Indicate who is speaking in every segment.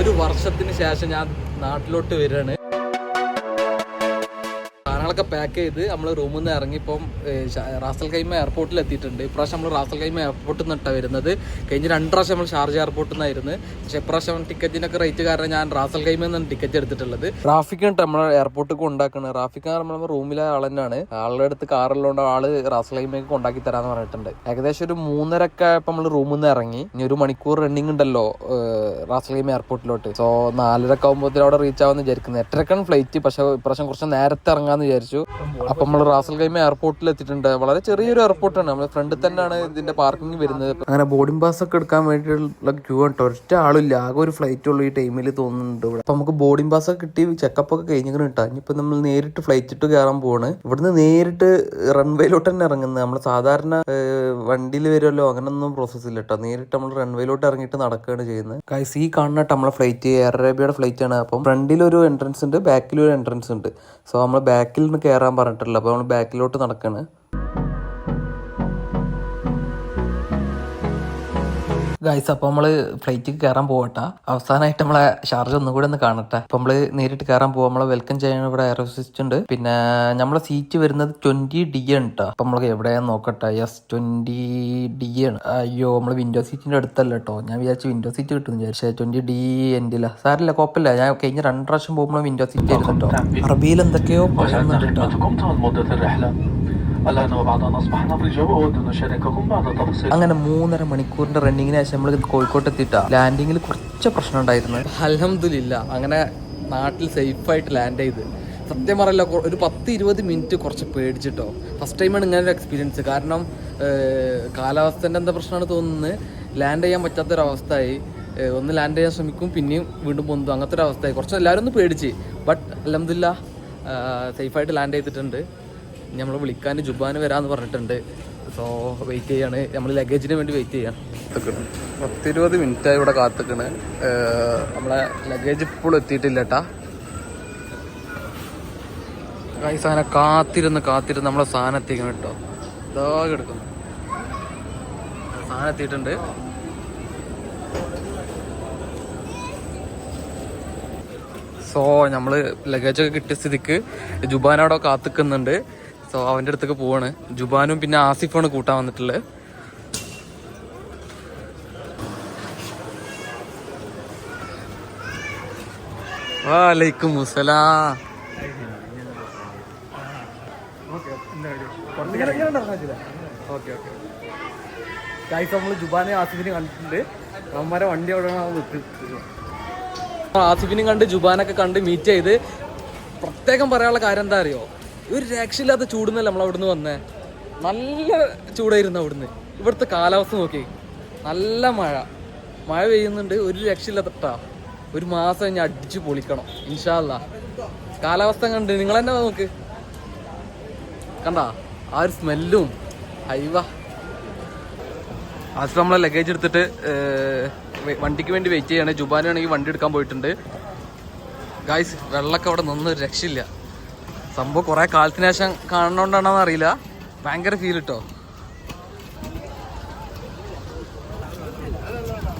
Speaker 1: ഒരു വർഷത്തിന് ശേഷം ഞാൻ നാട്ടിലോട്ട് വരികയാണ്. സാധനങ്ങളൊക്കെ പാക്ക് ചെയ്ത് നമ്മൾ റൂമിൽ നിന്ന് ഇറങ്ങി ഇപ്പം ഏഹ്, റാസൽ കൈമ എയർപോർട്ടിൽ എത്തിയിട്ടുണ്ട്. ഇപ്രാവശ്യം നമ്മൾ റാസൽ കൈമ എയർപോർട്ടിൽ നിന്നിട്ടാണ് വരുന്നത്. കഴിഞ്ഞ രണ്ട് പ്രാവശ്യം നമ്മൾ ഷാർജ എയർപോർട്ടിൽ നിന്നായിരുന്നു പക്ഷെ ഇപ്രാവശ്യം ടിക്കറ്റിനൊക്കെ റേറ്റ് കാരണം ഞാൻ റാസൽ കൈമ നിന്നാണ് ടിക്കറ്റ് എടുത്തിട്ടുള്ളത്. റാഫിക് ഉണ്ട് നമ്മൾ എയർപോർട്ടിൽ കൊണ്ടാക്കുന്നത് റാഫിക്ക് നമ്മൾ റൂമിലെ ആൾ തന്നെയാണ്. ആളുടെ അടുത്ത് കാറുള്ളതുകൊണ്ട് ആൾ റാസൽ കൈമയ്ക്ക് കൊണ്ടാക്കി തരാന്ന് പറഞ്ഞിട്ടുണ്ട്. ഏകദേശം ഒരു മൂന്നരക്കെ ഇപ്പം നമ്മൾ റൂമിൽ നിന്ന് ഇറങ്ങി. ഇനി ഒരു മണിക്കൂർ റണ്ണിങ് ഉണ്ടല്ലോ റാസൽ കൈമ എയർപോർട്ടിലോട്ട് സോ നാലരക്കാവുമ്പോഴത്തേക്കും അവിടെ റീച്ച് ആവുമെന്ന് വിചാരിക്കുന്നത് എട്ടരക്കാണ് ഫ്ലൈറ്റ് പക്ഷെ ഇപ്രാവശ്യം കുറച്ച് നേരത്തെ ഇറങ്ങാന്ന് വിചാരിച്ചു. അപ്പൊ നമ്മൾ റാസൽ ഗൈമ എയർപോർട്ടിൽ എത്തിയിട്ടുണ്ട്. വളരെ ചെറിയൊരു എയർപോർട്ടാണ് നമ്മൾ ഫ്രണ്ടിൽ തന്നെയാണ് ഇതിന്റെ പാർക്കിംഗ് വരുന്നത്. അങ്ങനെ ബോർഡിംഗ് പാസ് ഒക്കെ എടുക്കാൻ വേണ്ടിയിട്ടുള്ള ക്യൂ കേട്ടോ ഒറ്റ ആളില്ല ആകെ ഒരു ഫ്ലൈറ്റ് ഉള്ളൂ ഈ ടൈമിൽ തോന്നുന്നുണ്ട് ഇവിടെ. അപ്പൊ നമുക്ക് ബോർഡിംഗ് പാസ് ഒക്കെ കിട്ടി. ചെക്കപ്പ് ഒക്കെ കഴിഞ്ഞിങ്ങനെ കിട്ടാം. ഇനിയിപ്പോ നമ്മൾ നേരിട്ട് ഫ്ലൈറ്റ് ഇട്ട് കയറാൻ പോവാണ്. ഇവിടുന്ന് നേരിട്ട് റൺവേയിലോട്ട് തന്നെ ഇറങ്ങുന്നത്. നമ്മൾ സാധാരണ വണ്ടിയിൽ വരുമല്ലോ? അങ്ങനൊന്നും പ്രോസസ് ഇല്ല കേട്ടോ. നേരിട്ട് നമ്മൾ റൺവേയിലോട്ട് ഇറങ്ങിയിട്ട് നടക്കുകയാണ് ചെയ്യുന്നത്. ഗൈസ് ഈ കാണുന്ന നമ്മളെ ഫ്ലൈറ്റ് എയർ അറേബ്യയുടെ ഫ്ലൈറ്റ് ആണ്. അപ്പം ഫ്രണ്ടിൽ ഒരു എൻട്രൻസ് ഉണ്ട്. ബാക്കിൽ ഒരു എൻട്രൻസ് ഉണ്ട്. സോ നമ്മൾ ബാക്കിൽ നിന്ന് കയറാൻ പറഞ്ഞിട്ടുള്ളത്. അപ്പോൾ നമ്മൾ ബാക്കിലോട്ട് നടക്കാണ്. ഗൈസ് അപ്പോൾ നമ്മൾ ഫ്ലൈറ്റിൽ കയറാൻ പോകട്ടെ അവസാനമായിട്ട് നമ്മളെ ഷാർജ ഒന്നും കൂടെ ഒന്ന് കാണട്ടെ. അപ്പോൾ നമ്മൾ നേരിട്ട് കയറാൻ പോകാം നമ്മളെ വെൽക്കം ചെയ്യാൻ ഇവിടെ എയർ ഉണ്ട്. പിന്നെ നമ്മളെ സീറ്റ് വരുന്നത് ട്വന്റി ഡി ആണ് കേട്ടോ അപ്പൊ നമ്മൾ എവിടെയാന്ന് നോക്കട്ടെ. യെസ് ട്വന്റി ഡി ആണ്. അയ്യോ നമ്മൾ വിൻഡോ സീറ്റിന്റെ അടുത്തല്ല കേട്ടോ ഞാൻ വിചാരിച്ചു വിൻഡോ സീറ്റ് കിട്ടും വിചാരിച്ചു. ട്വന്റി ഡി എൻഡില്ല സാറില്ല കുഴപ്പമില്ല ഞാൻ കഴിഞ്ഞ രണ്ട് പ്രാവശ്യം പോകുമ്പോൾ വിൻഡോ സീറ്റ് ആയിരുന്നു കേട്ടോ അറബിയിൽ എന്തൊക്കെയോ പറയുന്നുണ്ട് കേട്ടോ അങ്ങനെ മൂന്നര മണിക്കൂറിന്റെ റണ്ണിങ്ങിന് ശേഷം നമ്മൾ കോഴിക്കോട്ട് എത്തിയിട്ട. ലാൻഡിങ്ങിൽ കുറച്ച് പ്രശ്നം ഉണ്ടായിരുന്നു. അലഹമില്ല അങ്ങനെ നാട്ടിൽ സേഫ് ആയിട്ട് ലാൻഡ് ചെയ്ത്. സത്യം പറയല്ല ഒരു പത്ത് ഇരുപത് മിനിറ്റ് കുറച്ച് പേടിച്ചിട്ടോ. ഫസ്റ്റ് ടൈമാണ് ഇങ്ങനെ ഒരു എക്സ്പീരിയൻസ് കാരണം കാലാവസ്ഥേന്റെ എന്താ പ്രശ്നമാണ് തോന്നുന്നത്? ലാൻഡ് ചെയ്യാൻ പറ്റാത്തൊരവസ്ഥയായി. ഒന്ന് ലാൻഡ് ചെയ്യാൻ ശ്രമിക്കും പിന്നെയും വീണ്ടും പൊന്തും. അങ്ങനത്തെ ഒരു അവസ്ഥയായി കുറച്ച് എല്ലാവരും ഒന്ന് പേടിച്ച്. ബട്ട് അലഹമില്ല സേഫായിട്ട് ലാൻഡ് ചെയ്തിട്ടുണ്ട്. നമ്മൾ വിളിക്കാൻ ജുബാന് വരാന്ന് പറഞ്ഞിട്ടുണ്ട്. സോ വെയിറ്റ് ചെയ്യാണ്. നമ്മൾ ലഗേജിന് വേണ്ടി വെയിറ്റ് ചെയ്യാം പത്തിരുപത് മിനിറ്റായി ഇവിടെ കാത്തിക്കണ്. നമ്മളെ ലഗേജ് ഇപ്പോഴും എത്തിയിട്ടില്ല കേട്ടാ സാധനം കാത്തിരുന്ന് കാത്തിരുന്ന് നമ്മളെ സാധനം എത്തിക്കണം കേട്ടോ. ഇതാകെ എടുക്കുന്നു സാധനം എത്തിയിട്ടുണ്ട്. സോ നമ്മൾ ലഗേജൊക്കെ കിട്ടിയ സ്ഥിതിക്ക് ജുബാൻ അവിടെ കാത്തിക്കുന്നുണ്ട്. സോ അവന്റെ അടുത്തേക്ക് പോവാണ്. ജുബാനും പിന്നെ ആസിഫാണ് കൂട്ടാൻ വന്നിട്ടുള്ളത്. വാലൈക്കും മുസലാം നമ്മൾ ജുബാനെ ആസിഫിനെ കണ്ടിട്ടുണ്ട്. വണ്ടി അവിടെ കണ്ട് ജുബാനൊക്കെ കണ്ട് മീറ്റ് ചെയ്ത് പ്രത്യേകം പറയാനുള്ള കാര്യം എന്താ അറിയോ? ഒരു രക്ഷയില്ലാത്ത ചൂടുന്നല്ല നമ്മൾ അവിടുന്ന് വന്നേ? നല്ല ചൂടായിരുന്നു അവിടുന്ന്. ഇവിടുത്തെ കാലാവസ്ഥ നോക്കി നല്ല മഴ. മഴ പെയ്യുന്നുണ്ട്. ഒരു രക്ഷയില്ലാത്തട്ടാ ഒരു മാസം കഴിഞ്ഞ് അടിച്ച് പൊളിക്കണം. ഇൻഷാല്ല കാലാവസ്ഥ കണ്ട്. നിങ്ങൾ തന്നെ നോക്ക്. കണ്ടാ? ആ ഒരു സ്മെല്ലും. ഹൈവ. ആദ്യം നമ്മളെ ലഗേജ് എടുത്തിട്ട് വണ്ടിക്ക് വേണ്ടി വെയിറ്റ് ചെയ്യാണ്. ജുബാനാണെങ്കിൽ വണ്ടി എടുക്കാൻ പോയിട്ടുണ്ട്. ഗായ്സ് വെള്ളമൊക്കെ അവിടെ നിന്ന് രക്ഷയില്ല. സംഭവം കുറെ കാലത്തിന് ശേഷം കാണണോണ്ടാണോന്ന് അറിയില്ല ഭയങ്കര ഫീൽ കിട്ടോ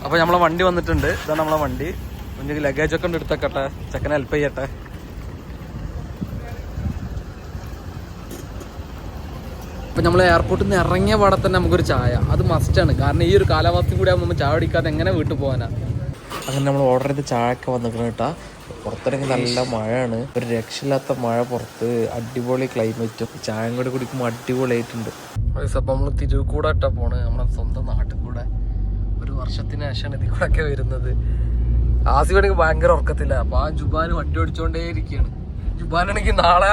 Speaker 1: അപ്പൊ നമ്മളെ വണ്ടി വന്നിട്ടുണ്ട്. ഇതാ നമ്മളെ വണ്ടി. കുഞ്ഞിക്ക് ലഗേജ് ഒക്കെ എടുത്തേക്കട്ടെ. ചെക്കനെ ഹെൽപ്പ് ചെയ്യട്ടെ. ഇപ്പം നമ്മൾ എയർപോർട്ടിൽ നിന്ന് ഇറങ്ങിയ പാടെ തന്നെ നമുക്കൊരു ചായ. അത് മസ്റ്റാണ് കാരണം ഈ ഒരു കാലാവസ്ഥയും കൂടി ആകുമ്പോൾ നമ്മൾ ചായ അടിക്കാതെ എങ്ങനെ വീട്ടിൽ പോകാനാ? അങ്ങനെ നമ്മൾ ഓർഡർ ചെയ്ത ഒക്കെ വന്നിട്ടുണ്ട് കേട്ടാ. പുറത്തിറങ്ങി നല്ല മഴയാണ്. ഒരു രക്ഷയില്ലാത്ത മഴ പുറത്ത് അടിപൊളി ക്ലൈമറ്റും ചായം കൂടെ കുടിക്കുമ്പോൾ അടിപൊളിയായിട്ടുണ്ട്. അപ്പം നമ്മൾ തിരുവക്കൂടാട്ടാ പോണ്. നമ്മുടെ സ്വന്തം നാട്ടിൽ കൂടെ ഒരു വർഷത്തിന് ശേഷമാണ് ഇതിൽ കൂടെ ഒക്കെ വരുന്നത് ആസിഫാണെങ്കിൽ ഭയങ്കര ഉറക്കത്തില്ല അപ്പൊ ആ ജുബാൻ വണ്ടി ഓടിച്ചോണ്ടേ ഇരിക്കുകയാണ് ജുബാനാണെങ്കിൽ നാളെ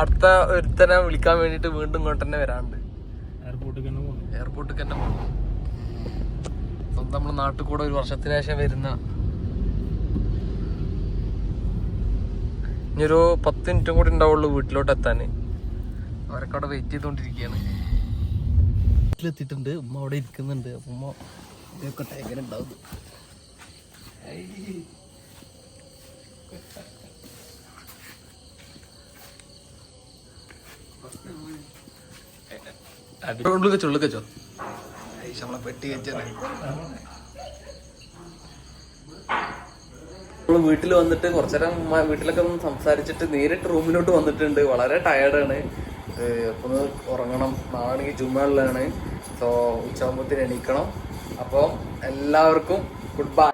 Speaker 1: അടുത്ത ഒരുത്തനെ വിളിക്കാൻ വേണ്ടിട്ട് വീണ്ടും ഇങ്ങോട്ട് തന്നെ വരാണ്ട് എയർപോർട്ടിൽ തന്നെ പോകണം സ്വന്തം നമ്മുടെ നാട്ടിൽ കൂടെ ഒരു വർഷത്തിന് ശേഷം വരുന്ന ഇനിയൊരു പത്ത് മിനിറ്റും കൂടി ഉണ്ടാവുള്ളൂ വീട്ടിലോട്ട് എത്താൻ. അവരൊക്കെ അവിടെ വെയിറ്റ് ചെയ്തോണ്ടിരിക്കുകയാണ്. വീട്ടിലെത്തിയിട്ടുണ്ട്. ഉമ്മ അവിടെ ഇരിക്കുന്നുണ്ട്. അപ്പൊ ഉമ്മ ഇതൊക്കെ എങ്ങനെ ഉണ്ടാവും. ഉള്ളിൽ വെച്ചോ ഉള്ളിൽ വെച്ചോ. നമ്മളെ പെട്ടി വെച്ചത് വീട്ടിൽ വന്നിട്ട് കുറച്ചേരം വീട്ടിലൊക്കെ ഒന്ന് സംസാരിച്ചിട്ട് നേരിട്ട് റൂമിലോട്ട് വന്നിട്ടുണ്ട്. വളരെ ടയർഡാണ് അപ്പോൾ ഒന്ന് ഉറങ്ങണം. നാളെ ജുമ്മകളിലാണ് സോ ഉച്ചയാകുമ്പോഴത്തേന് എണീക്കണം. അപ്പോൾ എല്ലാവർക്കും ഗുഡ് ബൈ